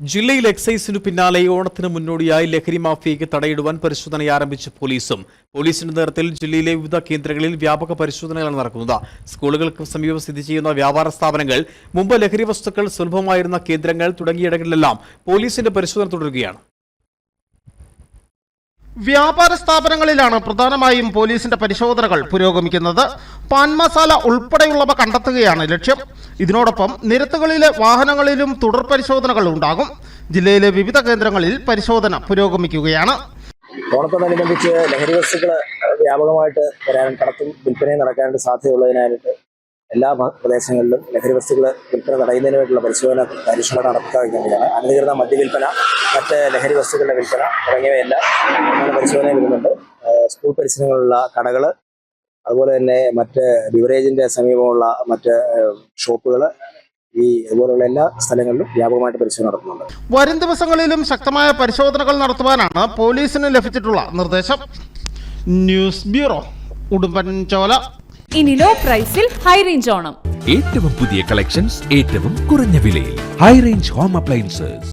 ജില്ലയിൽ എക്സൈസിനു പിന്നാലെ ഓണത്തിന് മുന്നോടിയായി ലഹരി മാഫിയയ്ക്ക് തടയിടുവാൻ പരിശോധന ആരംഭിച്ച പോലീസും. പോലീസിന്റെ നേതൃത്വത്തിൽ ജില്ലയിലെ വിവിധ കേന്ദ്രങ്ങളിൽ വ്യാപക പരിശോധനകളാണ് നടക്കുന്നത്. സ്കൂളുകൾക്ക് സമീപം സ്ഥിതി ചെയ്യുന്ന വ്യാപാര സ്ഥാപനങ്ങൾ മുമ്പ് ലഹരി വസ്തുക്കൾ സുലഭമായിരുന്ന കേന്ദ്രങ്ങൾ തുടങ്ങിയിടങ്ങളിലെല്ലാം പോലീസിന്റെ പരിശോധന തുടരുകയാണ്. വ്യാപാര സ്ഥാപനങ്ങളിലാണ് പ്രധാനമായും പോലീസിന്റെ പരിശോധനകൾ പുരോഗമിക്കുന്നത്. പാൻ മസാല ഉൾപ്പെടെയുള്ളവ കണ്ടെത്തുകയാണ് ലക്ഷ്യം. ഇതിനോടൊപ്പം നിരത്തുകളിലെ വാഹനങ്ങളിലും തുടർ പരിശോധനകൾ ഉണ്ടാകും. ജില്ലയിലെ വിവിധ കേന്ദ്രങ്ങളിൽ പരിശോധന പുരോഗമിക്കുകയാണ്. ഓണത്തോടനുബന്ധിച്ച് ലഹരി വസ്തുക്കൾ വ്യാപകമായിട്ട് വരാനും കടത്തും വിൽപ്പനയും നടക്കാനായിട്ട് സാധ്യതയുള്ളതിനായിട്ട് എല്ലാ പ്രദേശങ്ങളിലും ലഹരി വസ്തുക്കൾ വിൽപ്പന തടയുന്നതിനുമായിട്ടുള്ള പരിശോധന കാര്യക്ഷമത നടപ്പിലാക്കുകയാണ് അനധികൃത മദ്യവിൽപ്പന മറ്റ് ലഹരി വസ്തുക്കളുടെ വിൽപ്പന തുടങ്ങിയവയെല്ലാം അങ്ങനെ പരിശോധന വരുന്നുണ്ട്. സ്കൂൾ പരിസരങ്ങളിലുള്ള കടകൾ അതുപോലെ തന്നെ മറ്റ് ബിവറേജിന്റെ സമീപമുള്ള മറ്റ് ഷോപ്പുകൾ ഈ ഇതുപോലുള്ള എല്ലാ സ്ഥലങ്ങളിലും വ്യാപകമായിട്ട് പരിശോധന നടത്തുന്നുണ്ട്. വരും ദിവസങ്ങളിലും ശക്തമായ പരിശോധനകൾ നടത്തുവാനാണ് പോലീസിന് ലഭിച്ചിട്ടുള്ള നിർദ്ദേശം. ന്യൂസ് ബ്യൂറോ ഉടുമ്പൻചോല ഇനി ലോ പ്രൈസിൽ ഹൈ റേഞ്ച് ഓണം. ഏറ്റവും പുതിയ കളക്ഷൻസ് ഏറ്റവും കുറഞ്ഞ വിലയിൽ. High range home appliances